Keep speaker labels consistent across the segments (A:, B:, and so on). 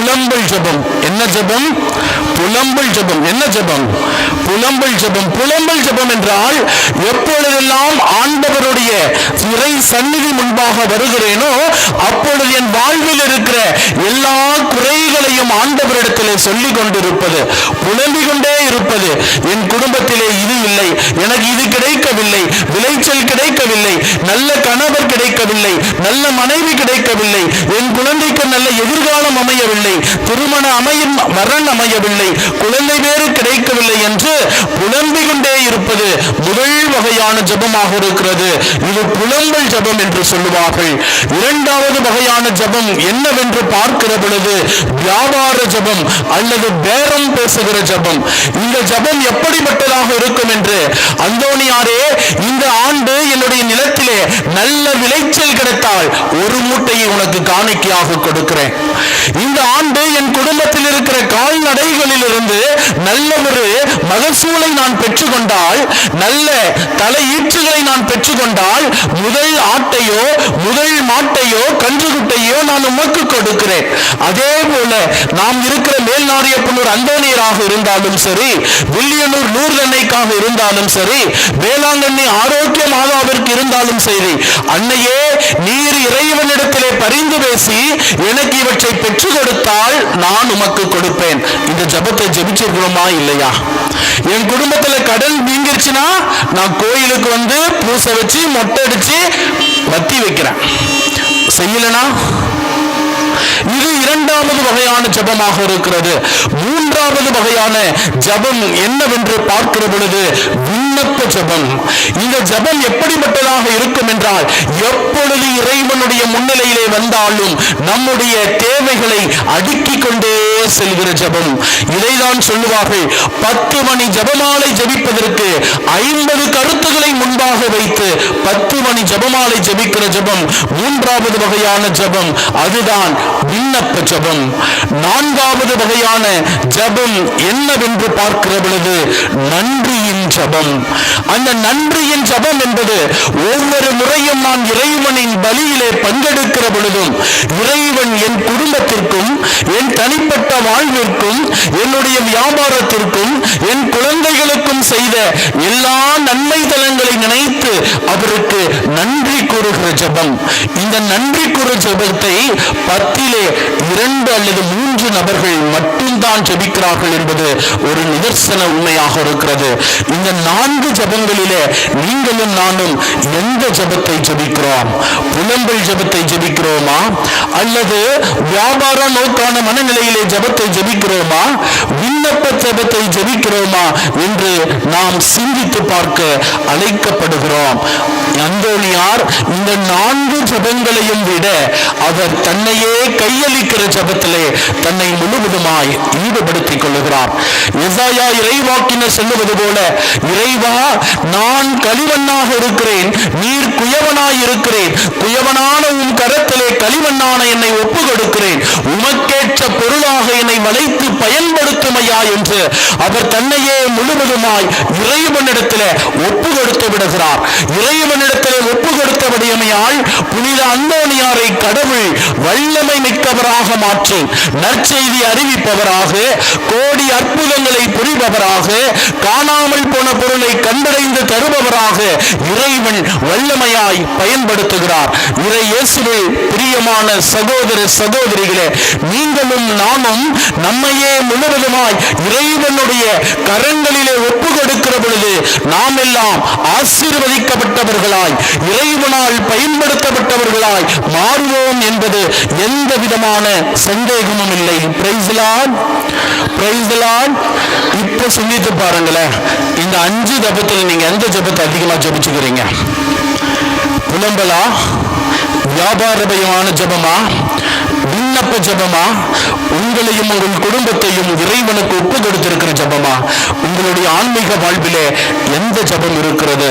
A: புலம்பல் ஜெபம் என்ன ஜெபம் புலம்பல் ஜெபம். என்ன ஜெபம்? புலம்பல் ஜெபம். புலம்பல் ஜெபம் என்றால் எப்பொழுதெல்லாம் ஆண்டவருடைய இறை சந்நிதி முன்பாக வருகிறேனோ அப்பொழுது என் வாழ்வில் இருக்கிற எல்லா குறைகளையும் ஆண்டவரிடத்திலே சொல்லிக் கொண்டிருப்பது புலம்பிக் கொண்டே இருப்பது என் குடும்பத்திலே இது இல்லை. எனக்கு இது கிடைக்கவில்லை. விளைச்சல் கிடைக்கவில்லை. நல்ல கணவர் கிடைக்கவில்லை. நல்ல மனைவி கிடைக்கவில்லை. என் குழந்தைக்கு நல்ல எதிர்காலம் அமையவில்லை. திருமண அமையும் வரன் அமையவில்லை. குழந்தை வேறு கிடைக்கவில்லை என்று புலம்பிக் கொண்டே இருப்பது முதல் வகையான ஜபமாக இருக்கிறது. இது புலம்பல் ஜெபம் என்று சொல்லுவார்கள். இரண்டாவது வகையான ஜபம் என்னவென்று பார்க்கிற பொழுது வியாபார ஜெபம் அல்லது பேரம் பேசுகிற ஜபம். இந்த ஜபம் எப்படிப்பட்டதாக இருக்கும் என்று அந்தோணியாரே இந்த ஆண்டு என்னுடைய நிலத்திலே நல்ல விளைச்சல் கிடைத்தால் ஒரு மூட்டையை உனக்கு காணிக்கையாக கொடுக்கிறேன். இந்த ஆண்டு என் குடும்பத்தில் இருக்கிற கால்நடைகளில் இருந்து நல்ல ஒரு மகசூலை நான் பெற்றுக்கொண்டால் நல்ல தலையீற்றுகளை நான் பெற்றுக்கொண்டால் முதல் ஆட்டையோ முதல் மாட்டையோ கன்றுகுட்டையோ நான் உமக்கு கொடுக்கிறேன். அதே போல நாம் இருக்கிற மேல்நாரியப்பனூர் அந்தோனியராக இருந்தாலும் சரி வில்லியனூர் நூர்தன்னைக்காக இருந்தாலும் சரி வேளாங்கண்ணி ஆரோக்கிய மாதாவிற்கு இருந்தாலும் சரி அன்னையே நீர் இறைவனிடத்திலே பரிந்து பேசி எனக்கு இவற்றை பெற்றுக் கொடுத்தால் நான் உமக்கு கொடுப்பேன். இந்த ஜெபத்தை ஜெபிச்சிருக்கிறோமா இல்லையா? என் குடும்பத்துல கடன் நீங்கிருச்சுன்னா நான் கோயிலுக்கு வந்து பூசை வச்சு மொட்டை அடிச்சு வத்தி வைக்கிறேன். செய்யலனா? இது இரண்டாவது வகையான ஜபமாக இருக்கிறது. மூன்றாவது வகையான ஜபம் என்னவென்று பார்க்கிற பொழுது விண்ணப்ப ஜபம். இந்த ஜபம் எப்படிப்பட்டதாக இருக்கும் என்றால் எப்பொழுது இறைவனுடைய முன்னிலையிலே வந்தாலும் நம்முடைய தேவைகளை அடுக்கிக் கொண்டே செல்கிற ஜபம். இதைதான் சொல்லுவார்கள். பத்து மணி ஜபமாலை ஜபிப்பதற்கு ஐம்பது கருத்துக்களை முன்பாக வைத்து பத்து மணி ஜெபமாலை ஜெபிக்கிற ஜெபம். மூன்றாவது வகையான ஜெபம். அதுதான் விண்ணப்ப ஜெபம். நான்காவது வகையான ஜெபம் என்னவென்று பார்க்கிற பொழுது நன்றியின் ஜபம். அந்த நன்றியின் ஜபம் என்பது ஒவ்வொரு முறையும் நான் இறைவனின் பலியிலே பங்கெடுக்கிற பொழுதும் இறைவன் என் குடும்பத்திற்கும் என் தனிப்பட்ட வாழ்விற்கும் என்னுடைய வியாபாரத்திற்கும் என் குழந்தைகளுக்கும் செய்த எல்லா அவருக்கு நன்றி கூறுகிற ஜபம். இந்த நன்றி கூறு ஜபத்தை பத்திலே இரண்டு அல்லது மூன்று நபர்கள் மட்டும்தான் ஜபிக்கிறார்கள் என்பது ஒரு நிதர்சன உண்மையாக இருக்கிறது. இந்த நான்கு ஜபங்களிலே நீங்களும் நானும் எந்த ஜபத்தை ஜபிக்கிறோம்? புலம்பல் ஜபத்தை ஜபிக்கிறோமா? அல்லது வியாபார நோக்கான மனநிலையிலே ஜபத்தை ஜபிக்கிறோமா? விண்ணப்ப ஜபத்தை ஜபிக்கிறோமா? என்று நாம் சிந்தித்து பார்க்க அழைக்கப்படுகிறோம். அந்தோனியார் இந்த நான்கு ஜெபங்களையும் விட அவர் தன்னையே கையளிக்கிற ஜபத்திலே தன்னை முழுவதுமாய் ஈடுபடுத்திக் கொள்ளுகிறார். எசாயா இறைவாக்கினர் சொல்லுவது போல இறைவா நான் களிமண்ணாக இருக்கிறேன் நீர் குயவனாய் இருக்கிறேன் குயவனான உன் கரத்திலே களிமண்ணான என்னை ஒப்பு கொடுக்கிறேன் உமக்கேற்ற பொருளாக என்னை வளைத்து பயன்படுத்துமையா என்று அவர் தன்னையே முழுவதுமாய் இறைவனிடத்தில் ஒப்பு கொடுத்து விடுகிறார். இறைவனிடத்திலே ஒப்பு புனித அந்தோனியாரை கடவுள் வல்லமை மிக்கவராக மாற்றி நற்செய்தி அறிவிப்பவராக கோடி அற்புதங்களை புரிபவராக காணாமல் போன பொருளை கண்டடைந்து தருபவராக இறைவன் வல்லமையாய் பயன்படுத்துகிறார். இறை இயேசுவில் பிரியமான சகோதர சகோதரிகளே நீங்களும் நாமும் நம்மையே முழுவதுமாய் இறைவனுடைய கரங்களிலே ஒப்பு கொடுக்கிற பொழுது நாம் எல்லாம் ஆசீர்வதிக்கப்பட்டவர்களாய் தேவனால் பயன்படுத்தப்பட்டவர்களாய் மாறுவோம் என்பது எந்த விதமான சந்தேகமும் இல்லை. பிரைஸ்லான் பிரைஸ்லான் இப்ப சிந்தித்து பாருங்களேன். இந்த அஞ்சு ஜபத்தில் நீங்க எந்த ஜபத்தை அதிகமா ஜபிச்சுக்கிறீங்க? புலம்பலா? வியாபாரபயமான ஜபமா? விண்ணப்ப ஜபமா? உங்களையும் உங்கள் குடும்பத்தையும் இறைவனுக்கு ஒப்பு கொடுத்திருக்கிற ஜபமா? உங்களுடைய ஆன்மீக வாழ்விலே எந்த ஜபம் இருக்கிறது?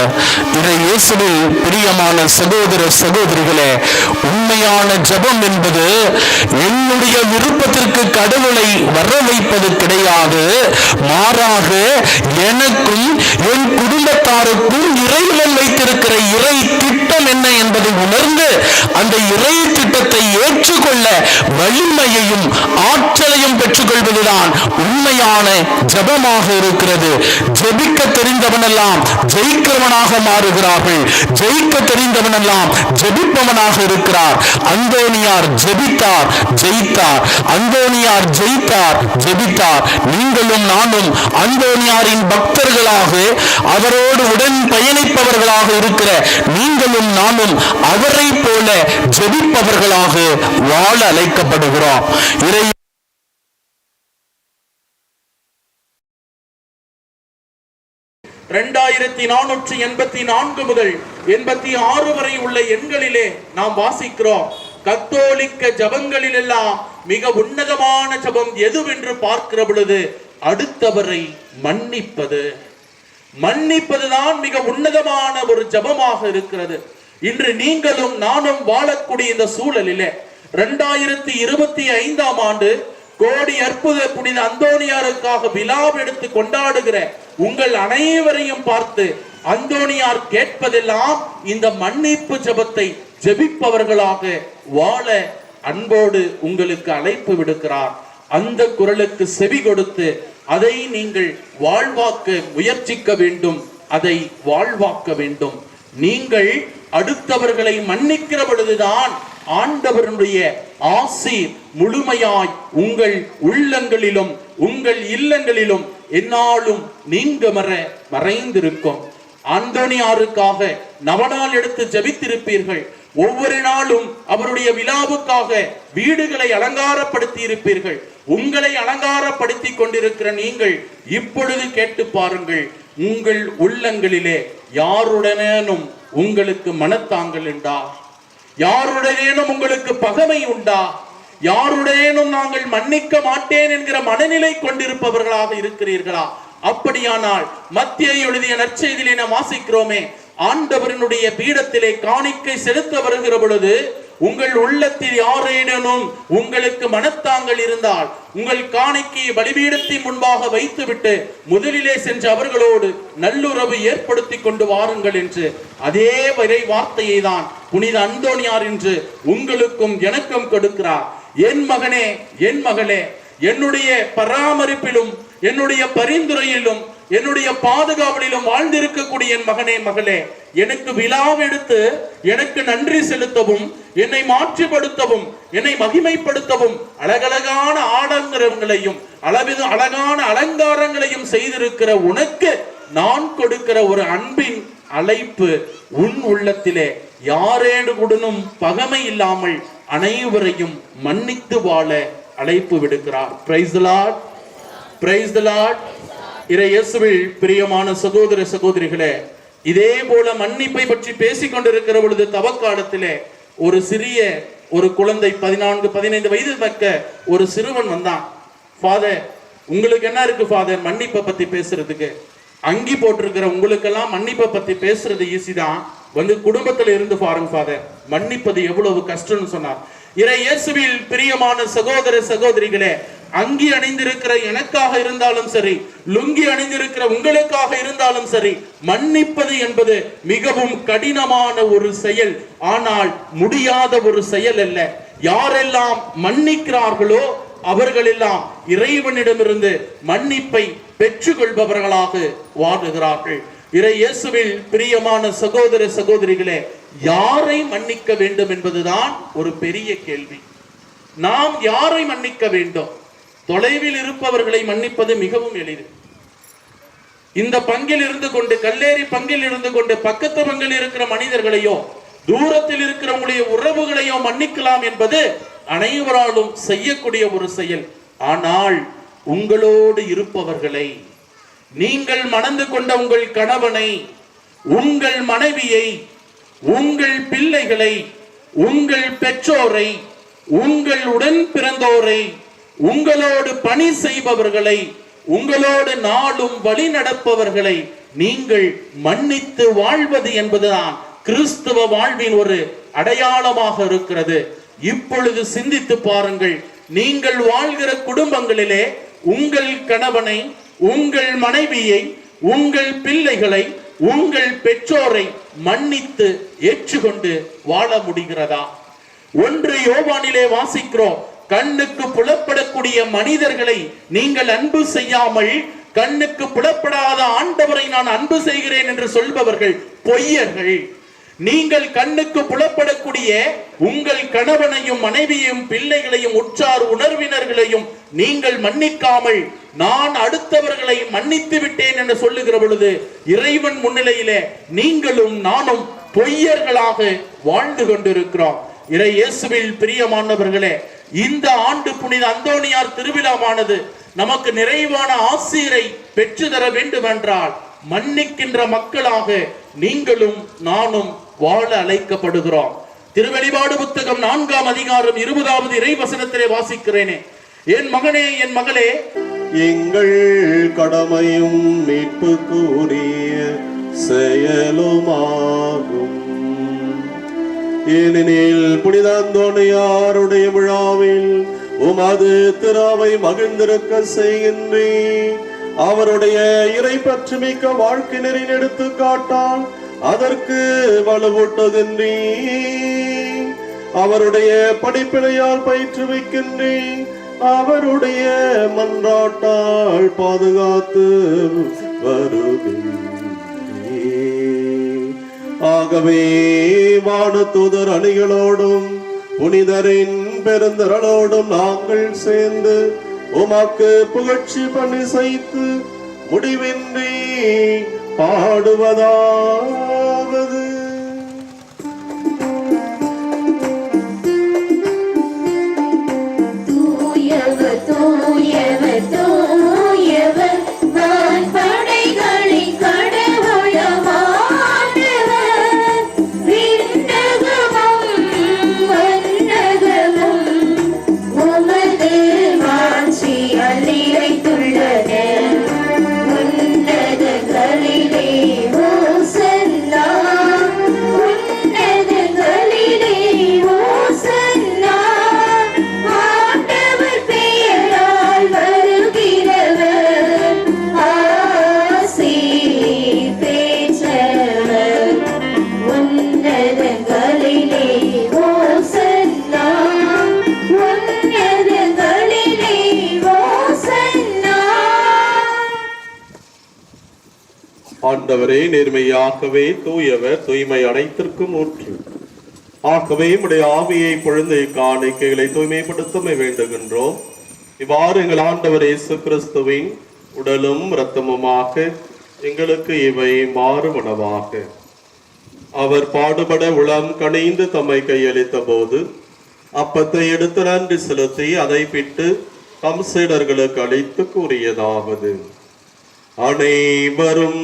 A: இதை இயேசுவில் பிரியமான சகோதர சகோதரிகளே உண்மையான ஜபம் என்பது என்னுடைய விருப்பத்திற்கு கடவுளை வர வைப்பது கிடையாது. மாறாக எனக்கும் என் குடும்பத்தாருக்கும் இறைவன் வைத்திருக்கிற இறை திட்டம் என்ன என்பதை உணர்ந்து அந்த இறை திட்டத்தை ஏற்றுக்கொள்ள வலிமையையும் ஆற்றல் ஆற்றலையும் பெற்றுக்கொள்வதுதான் உண்மையான ஜபமாக இருக்கிறது. ஜெபிக்க தெரிந்தவனெல்லாம் ஜெயிக்கிறவனாக மாறுகிறார்கள். ஜெயிக்க தெரிந்தவனெல்லாம் ஜெபிப்பவனாக இருக்கிறார். அந்தோனியார் ஜெபித்தார் ஜெயித்தார். அந்தோனியார் ஜெயித்தார் ஜெபித்தார். நீங்களும் நானும் அந்தோனியாரின் பக்தர்களாக அவரோடு உடன் பயணிப்பவர்களாக இருக்கிற நீங்களும் நானும் அவரை போல ஜெபிப்பவர்களாக வாழ அழைக்கப்படுகிறோம். இறை
B: ரெண்டாயிரத்தி நானூற்றி எண்பத்தி நான்கு முதல் எண்பத்தி ஆறு வரை உள்ள எண்களிலே நாம் வாசிக்கிறோம் கத்தோலிக்க ஜபங்களில் எல்லாம் மிக உன்னதமான ஜபம் எதுவென்று பார்க்கிற பொழுது அடுத்தவரை மன்னிப்பது. மன்னிப்பதுதான் மிக உன்னதமான ஒரு ஜபமாக இருக்கிறது. இன்று நீங்களும் நானும் வாழக்கூடிய இந்த சூழலிலே ரெண்டாயிரத்தி இருபத்தி ஐந்தாம் ஆண்டு கோடி அற்புத புனித அந்தோனியாருக்காக விழாவெடுத்து கொண்டாடுகிற உங்கள் அனைவரையும் பார்த்து அந்தோனியார் கேட்பதெல்லாம் இந்த மன்னிப்பு ஜெபத்தை ஜெபிப்பவர்களாக வாழ அன்போடு உங்களுக்கு அழைப்பு விடுக்கிறார். அந்த குரலுக்கு செவி கொடுத்து அதை நீங்கள் வாழ்வாக்க முயற்சிக்க வேண்டும். அதை வாழ்வாக்க வேண்டும். நீங்கள் அடுத்தவர்களை மன்னிக்கிற பொழுதுதான் ஆண்டவருடைய ஆசி முழுமையாய் உங்கள் உள்ளங்களிலும் உங்கள் இல்லங்களிலும் என்னாலும் நீங்க மற மறைந்திருக்கும். அந்தோனியாருக்காக நவநாள் எடுத்து ஜபித்திருப்பீர்கள். ஒவ்வொரு நாளும் அவருடைய விழாவுக்காக வீடுகளை அலங்காரப்படுத்தி இருப்பீர்கள் உங்களை அலங்காரப்படுத்தி கொண்டிருக்கிற நீங்கள் இப்பொழுது கேட்டு பாருங்கள். உங்கள் உள்ளங்களிலே யாருடனேனும் உங்களுக்கு மனத்தாங்கல் உண்டா? யாருடனேனும் உங்களுக்கு பகமை உண்டா? யாருடனேனும் நாங்கள் மன்னிக்க மாட்டேன் என்கிற மனநிலை கொண்டிருப்பவர்களாக இருக்கிறீர்களா? அப்படியானால் மத்திய எழுதிய நற்செய்தியிலே நாம் வாசிக்கிறோமே ஆண்டவரினுடைய பீடத்திலே காணிக்கை செலுத்த வருகிற பொழுது உங்கள் உள்ளத்தில் யாரேனும் உங்களுக்கு மனத்தாங்கள் இருந்தால் உங்கள் காணிக்கையை பலிபீடத்தின் முன்பாக வைத்துவிட்டு முதலிலே சென்று அவர்களோடு நல்லுறவு ஏற்படுத்தி கொண்டு வாருங்கள் என்று. அதே வரை வார்த்தையை தான் புனித அந்தோனியார் என்று உங்களுக்கும் எனக்கும் கொடுக்கிறார். என் மகனே என் மகளே என்னுடைய பராமரிப்பிலும் என்னுடைய பரிந்துரையிலும் என்னுடைய பாதுகாவலிலும் வாழ்ந்திருக்கக்கூடிய என் மகனே மகளே எனக்கு விழாவெடுத்து எனக்கு நன்றி செலுத்தவும் என்னை மாற்றிப்படுத்தவும் என்னை மகிமைப்படுத்தவும் அழகழகான ஆடங்கரங்களையும் அளவிது அழகான அலங்காரங்களையும் செய்திருக்கிற உனக்கு நான் கொடுக்கிற ஒரு அன்பின் அழைப்பு உன் உள்ளத்திலே. யாரேனுடனும் பகமை இல்லாமல் அனைவரையும் மன்னித்து வாழ அழைப்பு விடுக்கிறார். பிரைஸ் லார்ட் பிரைஸ் லார்ட் இறை இயேசுவில் பிரியமான சகோதர சகோதரிகளே இதே போல மன்னிப்பை பற்றி பேசிக் கொண்டிருக்கிற பொழுது தவக்காலத்திலே ஒரு சிறிய ஒரு குழந்தை பதினான்கு பதினைந்து வயது தக்க ஒரு சிறுவன் வந்தான். ஃபாதர் உங்களுக்கு என்ன இருக்கு ஃபாதர் மன்னிப்பை பத்தி பேசுறதுக்கு. அங்கி போட்டிருக்கிற உங்களுக்கெல்லாம் மன்னிப்பை பத்தி பேசுறது ஈஸி தான். வந்து குடும்பத்துல இருந்து பாருங்க ஃபாதர் மன்னிப்பது எவ்வளவு கஷ்டம்னு சொன்னார். இறை இயேசுவில் பிரியமான சகோதர சகோதரிகளே அங்கி அணிந்திருக்கிற எனக்காக இருந்தாலும் சரி லுங்கி அணிந்திருக்கிற உங்களுக்காக இருந்தாலும் சரி மன்னிப்பது என்பது மிகவும் கடினமான ஒரு செயல். ஆனால் முடியாத ஒரு செயல் அல்ல. யாரெல்லாம் மன்னிக்கிறார்களோ அவர்களெல்லாம் இறைவனிடமிருந்து மன்னிப்பை பெற்றுக்கொள்பவர்களாக வாழ்கிறார்கள். இறை இயேசுவில் பிரியமான சகோதர சகோதரிகளே யாரை மன்னிக்க வேண்டும் என்பதுதான் ஒரு பெரிய கேள்வி. நாம் யாரை மன்னிக்க வேண்டும்? தொலைவில் இருப்பவர்களை மன்னிப்பது மிகவும் எளிது. இந்த பங்கில் இருந்து கொண்டு கல்லேரி பங்கில் இருந்து கொண்டு பக்கத்து பங்கில் இருக்கிற மனிதர்களையோ தூரத்தில் இருக்கிறவங்களுடைய உறவுகளையோ மன்னிக்கலாம் என்பது அனைவராலும் செய்யக்கூடிய ஒரு செயல். ஆனால் உங்களோடு இருப்பவர்களை நீங்கள் மணந்து கொண்ட உங்கள் கணவனை உங்கள் மனைவியை உங்கள் பிள்ளைகளை உங்கள் பெற்றோரை உங்கள் உடன் பிறந்தோரை உங்களோடு பணி செய்பவர்களை உங்களோடு நாளும் வழி நடப்பவர்களை நீங்கள் மன்னித்து வாழ்வது என்பதுதான் கிறிஸ்துவ வாழ்வின் ஒரு அடையாளமாக இருக்கிறது. இப்பொழுது சிந்தித்து பாருங்கள். நீங்கள் வாழ்கிற குடும்பங்களிலே உங்கள் கணவனை உங்கள் மனைவியை உங்கள் பிள்ளைகளை உங்கள் பெற்றோரை மன்னித்து ஏற்றுக்கொண்டு வாழ முடிகிறதா? ஒன்று யோபானிலே வாசிக்கிறோம். கண்ணுக்கு புலப்படக்கூடிய மனிதர்களை நீங்கள் அன்பு செய்யாமல் கண்ணுக்கு புலப்படாத ஆண்டவரை நான் அன்பு செய்கிறேன் என்று சொல்பவர்கள் பொய்யர்கள். நீங்கள் கண்ணுக்கு புலப்படக்கூடிய உங்கள் கணவனையும் மனைவியையும் பிள்ளைகளையும் உற்றார் உணர்வினர்களையும் நீங்கள் மன்னிக்காமல் நான் அடுத்தவர்களை மன்னித்து விட்டேன் என்று சொல்லுகிற பொழுது இறைவன் முன்னிலையிலே நீங்களும் நானும் பொய்யர்களாக வாழ்ந்து கொண்டிருக்கிறோம். இறை இயேசுவில் பிரியமானவர்களே இந்த ஆண்டு புனித அந்தோணியார் திருவிழாவானது நமக்கு நிறைவான ஆசிரை பெற்று தர வேண்டும் என்றால் மன்னிக்கின்ற மக்களாக நீங்களும் நானும் வாழ அழைக்கப்படுகிறோம். திருவெளிபாடு புத்தகம் நான்காம் அதிகாரம் இருபதாவது இறைவசனத்திலே வாசிக்கிறேனே. என் மகனே என் மகளே
C: எங்கள் கடமையும் மீட்பு கூறிய செயலுமாகும். ஏனெனில் புனித அந்தோணியாருடைய விழாவில் உமது திராவை மகிழ்ந்திருக்க செய்கின்றே அவருடைய இறை பற்று மிக்க எடுத்து எடுத்துக்காட்டால் அதற்கு வலுவூட்டுகின்றேன் அவருடைய படிப்பினையால் பயிற்றுவிக்கின்றேன் அவருடைய மன்றாட்டால் பாதுகாத்து ஆகவே வானதூதர் அணிகளோடும் புனிதரின் பெருந்திரளோடும் நாங்கள் சேர்ந்து உமக்கு புகழ்ச்சி பண்ணி செய்து முடிவின்றி பாடுவதாவது
D: ஆண்டவரே
C: நேர்மையாகவே தூயவர் தூய்மை அனைத்திற்கும் ஊற்று. ஆகவே உடைய ஆவியை குழந்தை காணிக்கைகளை தூய்மைப்படுத்தமை வேண்டுகின்றோம். இவ்வாறு எங்கள் ஆண்டவர் இயேசு கிறிஸ்துவின் உடலும் இரத்தமுமாக எங்களுக்கு இவை மாறுமனவாக அவர் பாடுபட உளம் கணிந்து தம்மை கையளித்த போது அப்பத்தை எடுத்து நன்றி செலுத்தி அதை பிட்டு தம் சீடர்களுக்கு அளித்து கூறியதாவது. அனைவரும்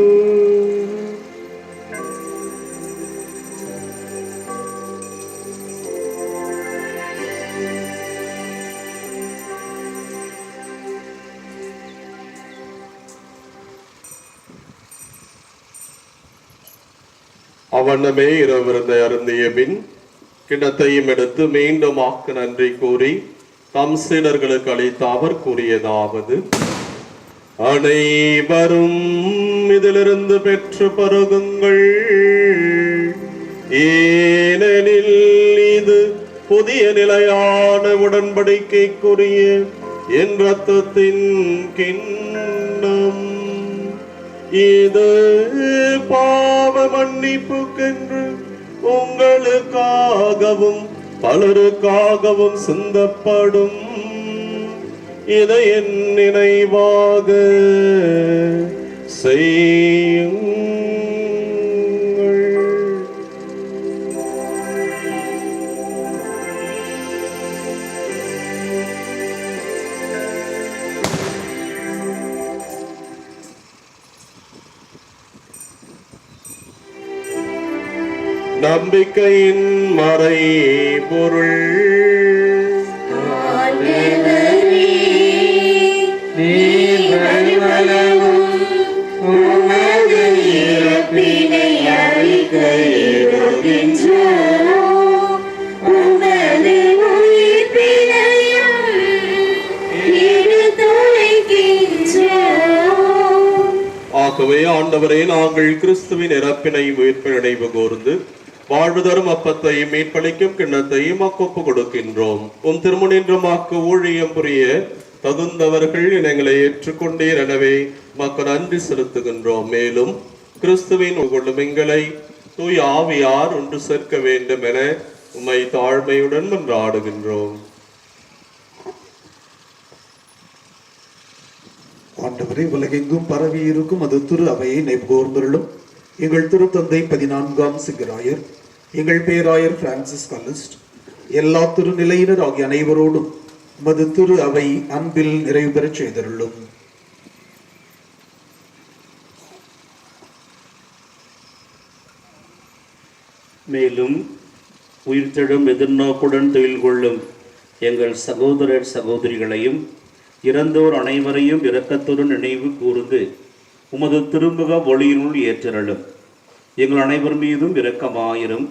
C: அவனமே இரவிருந்தை அருந்திய பின் கிண்ணத்தையும் எடுத்து மீண்டும் ஆக்கு நன்றி கூறி தம் சீடர்களுக்கு அளித்த அவர் கூறியதாவது. அனைவரும் இதிலிருந்து பெற்று பருகுங்கள். ஏனெனில் இது புதிய நிலையான உடன்படிக்கைக்குரிய என் ரத்தத்தின் கிண்ணம் இது பாவ மன்னிப்புக்கென்று உங்களுக்காகவும் பலருக்காகவும் சிந்தப்படும். இதை என் நினைவாக செய்யும் நம்பிக்கையின் மறை பொருள். ஆகவே ஆண்டவரே நாங்கள் கிறிஸ்துவின் இறப்பினை உயிர்ப்பு நினைவு கோர்ந்து வாழ்வு தரும் அப்பத்தையும் மீன்பளிக்கும் கிண்ணத்தையும் அக்கொப்பு கொடுக்கின்றோம். உம் திருமுனின்றமாக்கு ஊழியம் புரிய தகுந்தவர்கள் இனங்களை ஏற்றுக்கொண்டீர் எனவே மக்கள் நன்றி செலுத்துகின்றோம். மேலும் கிறிஸ்துவின் கொள்ளும் எங்களை தூய் ஆவியார் ஒன்று சேர்க்க வேண்டும் என உம்மை தாழ்மையுடன் மன்றாடுகின்றோம்.
E: ஆண்டவரை உலகெங்கும் பரவி இருக்கும் அது திரு அவையை நெய்கோர்ந்தருளும் எங்கள் திருத்தந்தை பதினான்காம் சிங்கராயர் எங்கள் பேராயர் பிரான்சிஸ் கல்லிஸ்ட் எல்லா திருநிலையினர் ஆகிய அனைவரோடும் உமது திரு அவை அன்பில் நிறைவு பெறச் செய்தருள்ளும்
F: மேலும் உயிர்த்தெழும் எதிர்நோக்குடன் தொழில் கொள்ளும் எங்கள் சகோதரர் சகோதரிகளையும் இறந்தோர் அனைவரையும் இரக்கத்துடன் நினைவு கூர்ந்து உமது திருமுக ஒளியினுள் ஏற்றருளும். எங்கள் அனைவர் மீதும் இரக்கமாயிரும்.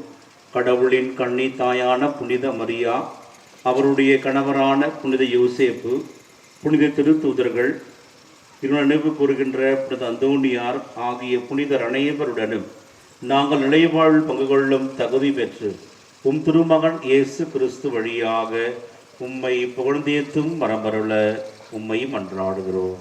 F: கடவுளின் கண்ணி தாயான புனித மரியா அவருடைய கணவரான புனித யோசேப்பு புனித திருத்தூதர்கள் இவர்கள் நினைவு கூறுகின்ற புனித அந்தோனியார் ஆகிய புனிதர் அனைவருடனும் நாங்கள் நிலைவாழ் பங்கு கொள்ளும் தகுதி பெற்று உம் திருமகன் இயேசு கிறிஸ்து வழியாக உம்மை புகழ்ந்தேத்தும் மரமருள உம்மை மன்றாடுகிறோம்.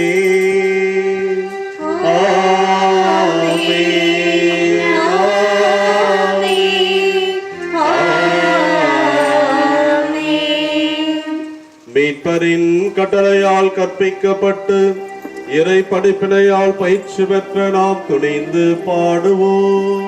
C: கட்டளையால் கற்பிக்கப்பட்டு இறை படிப்பினையால் பயிற்சி பெற்ற நாம் துணிந்து பாடுவோம்.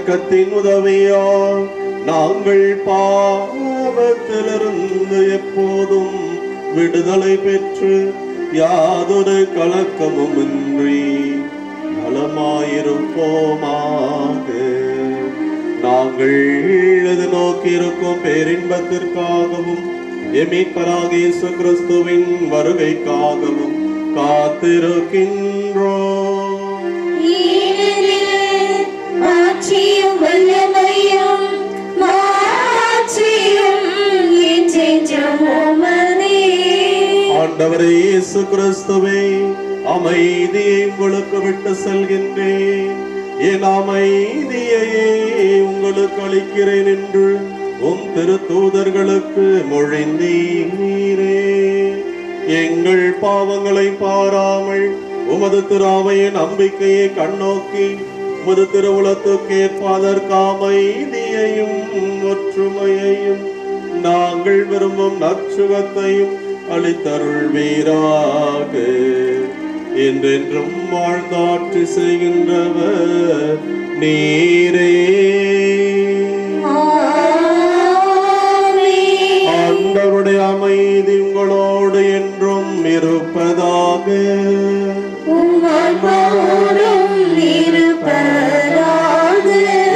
C: இரக்கத்தின் உதவியா நாங்கள் பாவத்திலிருந்து எப்போதும் விடுதலை பெற்று யாதொரு கலக்கமும் இன்றி நலமாயிருப்போமாக. நாங்கள் எதிர்நோக்கி இருக்கும் பேரின்பத்திற்காகவும் எமீட்பராக இயேசு கிறிஸ்துவின் வருகைக்காகவும் காத்திருக்கின்றோம். ஆண்டவரே இயேசு கிறிஸ்துவே அமைதியை உங்களுக்கு விட்டு செல்கின்றேன். என் அமைதியையே உங்களுக்கு அளிக்கிறேன் என்று உம் திருத்தூதர்களுக்கு மொழிந்தீரே. எங்கள் பாவங்களை பாராமல் உமது திராமைய நம்பிக்கையை கண்ணோக்கி உமது திருவுளத்துக்கு அமைதியையும் ஒற்றுமையையும் நாங்கள் விரும்பும் நற்சுகத்தையும் அளித்தருள் வீராக. என்றென்றும் வாழ்ந்தாற்றி செய்கின்றவர் நீரே. ஆண்டவருடைய அமைதி உங்களோடு என்றும் இருப்பதாக.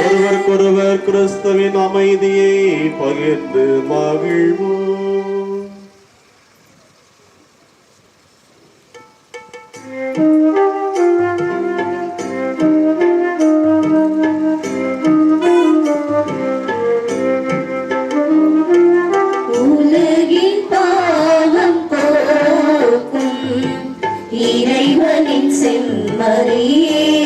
C: ஒருவருக்கொருவர் கிறிஸ்துவின் அமைதியை பகிர்ந்து மகிழ்வோம்.
D: മറിയേ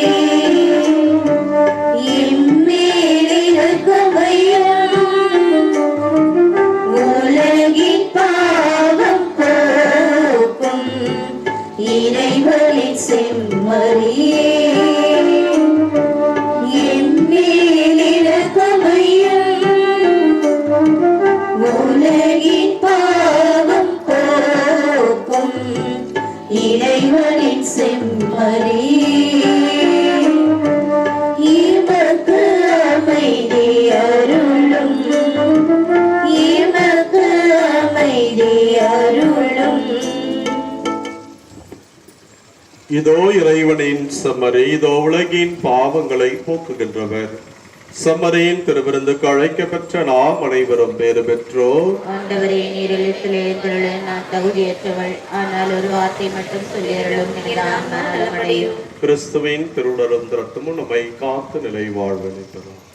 C: இதோ இறைவனின் சம்மரி இதோ உலகின் பாவங்களை போக்குகின்றவர். சம்மரியின் திருவிருந்துக்கு அழைக்கப்பெற்ற நாம் அனைவரும் பேறு பெற்றோர்.
G: ஆண்டவரே நீர் எழுத்தில் எழுந்துள்ள நான் தகுதியற்றவள். ஆனால் ஒரு வார்த்தை மட்டும் சொல்லியருளும் நான் நலமடையும்
C: கிறிஸ்துவின் திருவுடலும் திரட்டமும் நம்மை காத்து நிலை வாழ்வளிப்பதாம்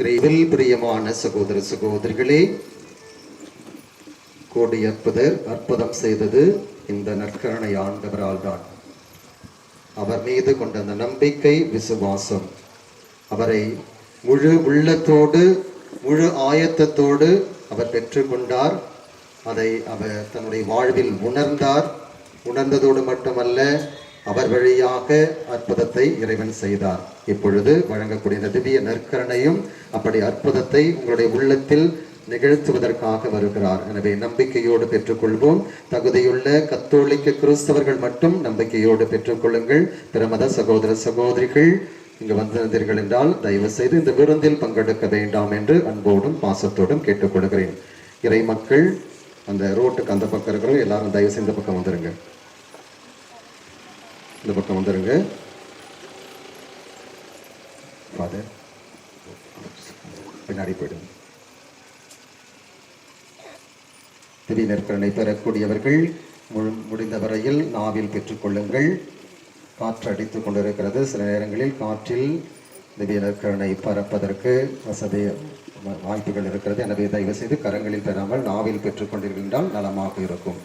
H: இறைவில் பிரியமான சகோதர சகோதரிகளே கோடியற்புதர் அற்புதம் செய்தது இந்த நற்கரணை ஆண்டவரால் தான். அவர் மீது கொண்ட அந்த நம்பிக்கை விசுவாசம். அவரை முழு உள்ளத்தோடு முழு ஆயத்தத்தோடு அவர் பெற்றுக்கொண்டார் அதை அவர் தன்னுடைய வாழ்வில் உணர்ந்தார். உணர்ந்ததோடு மட்டுமல்ல அவர் வழியாக அற்புதத்தை இறைவன் செய்தார். இப்பொழுது வழங்கக்கூடிய இந்த திவ்ய நற்கரணையும் அப்படி அற்புதத்தை உங்களுடைய உள்ளத்தில் நிகழ்த்துவதற்காக வருகிறார். எனவே நம்பிக்கையோடு பெற்றுக்கொள்வோம். தகுதியுள்ள கத்தோலிக்க கிறிஸ்தவர்கள் மட்டும் நம்பிக்கையோடு பெற்றுக்கொள்ளுங்கள். பிரமத சகோதர சகோதரிகள் இங்கு வந்திருந்தீர்கள் என்றால் தயவு செய்து இந்த விருந்தில் பங்கெடுக்க வேண்டாம் என்று அன்போடும் பாசத்தோடும் கேட்டுக்கொள்கிறேன். இறை மக்கள் அந்த ரோட்டுக்கு அந்த பக்கம் இருக்கிறோம் எல்லாரும் தயவு செய்து இந்த பக்கம் வந்துருங்க. இந்த பக்கம் வந்துருங்க. ஃபாதர் பின்னாடி போயிடுங்க. திடீ பெறக்கூடியவர்கள் முழு முடிந்த வரையில் நாவில் பெற்றுக்கொள்ளுங்கள். காற்று அடித்து கொண்டிருக்கிறது. சில நேரங்களில் காற்றில் திவ்ய நெற்கரணை பறப்பதற்கு வசதி வாய்ப்புகள் இருக்கிறது. எனவே தயவு செய்து கரங்களில் பெறாமல் நாவில் பெற்றுக்கொண்டிருக்கின்றால் நலமாக இருக்கும்.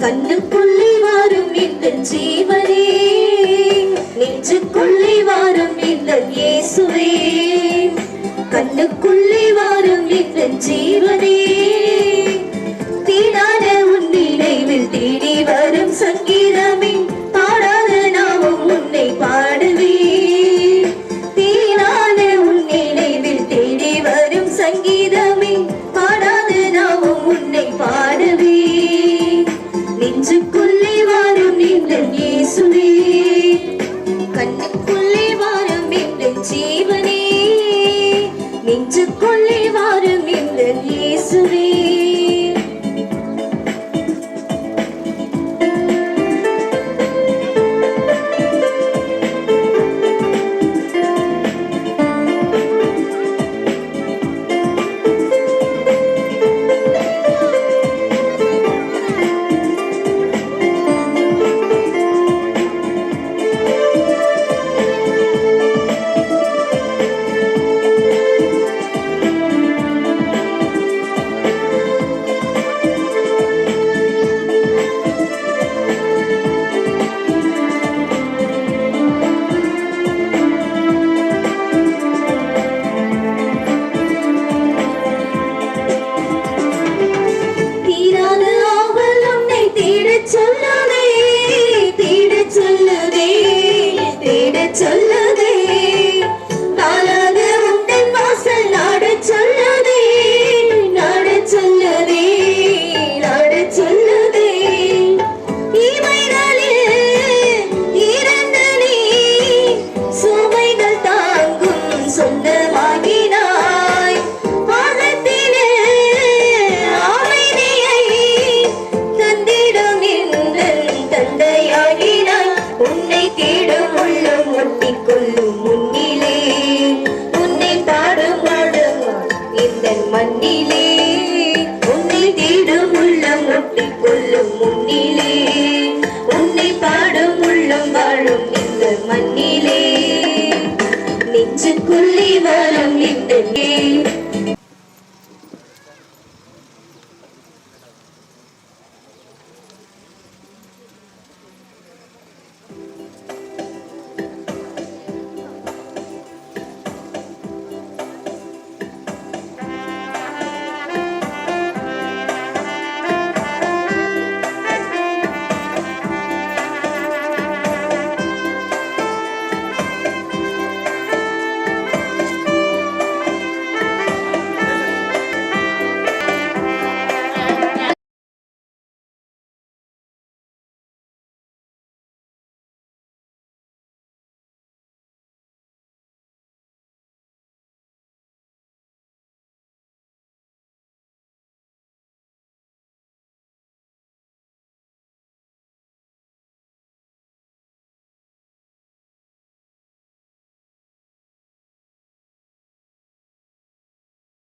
D: கண்ணுக்குள்ளே வாரும் இந்த ஜீவனே. நெஞ்சுக்குள்ளே வாரும் இந்த இயேசுவே. கண்ணுக்குள்ளே வாரும் இந்த ஜீவனே.